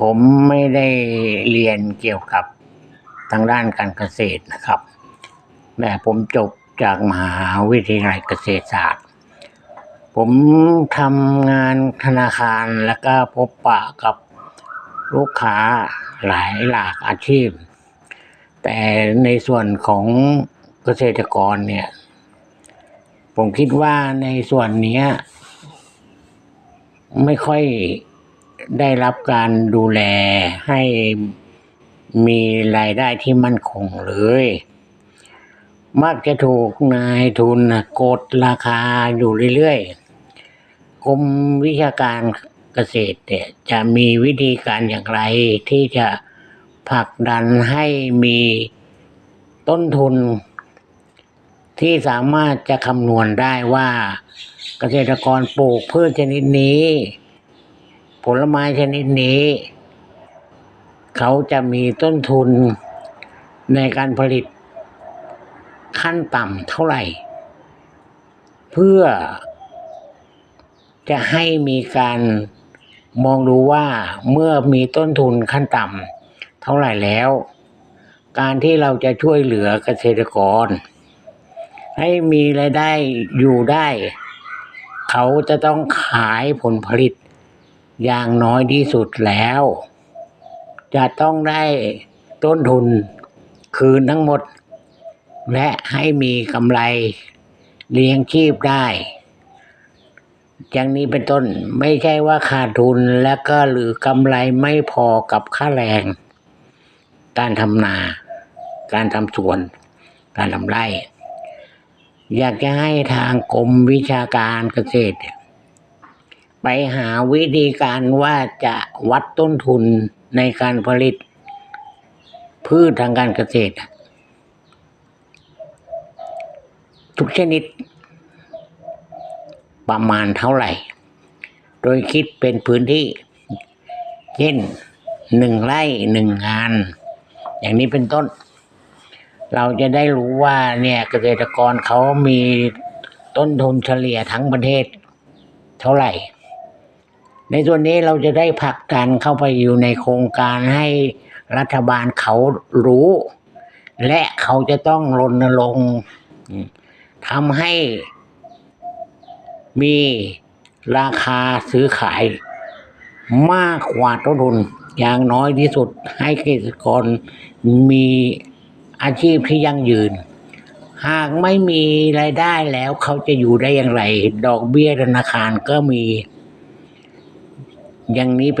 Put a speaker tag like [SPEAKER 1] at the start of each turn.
[SPEAKER 1] ผมไม่ได้เรียนเกี่ยวกับทางด้านการเกษตรนะครับแต่ผมจบจากมหาวิทยาลัยเกษตรศาสตร์ ผมทำงานธนาคารแล้วก็พบปะกับลูกค้าหลายหลากอาชีพ แต่ในส่วนของเกษตรกรเนี่ย ผมคิดว่าในส่วนนี้ไม่ค่อย ได้รับการดูแลให้มีรายได้ที่มั่นคงเลย มักจะถูกนายทุนกดราคาอยู่เรื่อยๆกรมวิชาการเกษตรเนี่ยจะมีวิธีการอย่างไรที่จะผลักดันให้มีต้นทุน ที่สามารถจะคำนวณได้ว่าเกษตรกรปลูกพืชชนิดนี้ ผลไม้ชนิดนี้ เขาจะมีต้นทุนในการผลิต ขั้นต่ำเท่าไหร่ เพื่อ จะให้มีการมองดูว่าเมื่อมีต้นทุนขั้นต่ำเท่าไหร่แล้ว การที่เราจะช่วยเหลือเกษตรกร ให้มีรายได้อยู่ได้ เขาจะต้องขายผลผลิต อย่างน้อยที่สุดแล้ว จะต้องได้ต้นทุนคืนทั้งหมด และให้มีกำไรเลี้ยงชีพได้ อย่างนี้เป็นต้นไม่ใช่ว่าขาดทุนแล้วก็หรือกำไรไม่พอกับค่าแรง การทำนา การทำสวน การทำไร่ อยากจะให้ทางกรมวิชาการเกษตร ไปหาวิธีการว่าจะวัดต้นทุนในการผลิต พืชทางการเกษตร ทุกชนิด ประมาณเท่าไหร่ โดยคิดเป็นพื้นที่ เช่นหนึ่งไร่หนึ่งงาน อย่างนี้เป็นต้น เราจะได้รู้ว่าเนี่ยเกษตรกรเขามีต้นทุนเฉลี่ยทั้งประเทศ เท่าไหร่ ในส่วนนี้เราจะได้ผลักดันเข้าไปอยู่ในโครงการให้รัฐบาลเขารู้ และเขาจะต้องรณรงค์ทำให้มีราคาซื้อขาย มากกว่าต้นทุนอย่างน้อยที่สุดให้เกษตรกรมีอาชีพที่ยั่งยืน หากไม่มีรายได้แล้วเขาจะอยู่ได้อย่างไร ดอกเบี้ยธนาคารก็มี อย่างนี้เป็น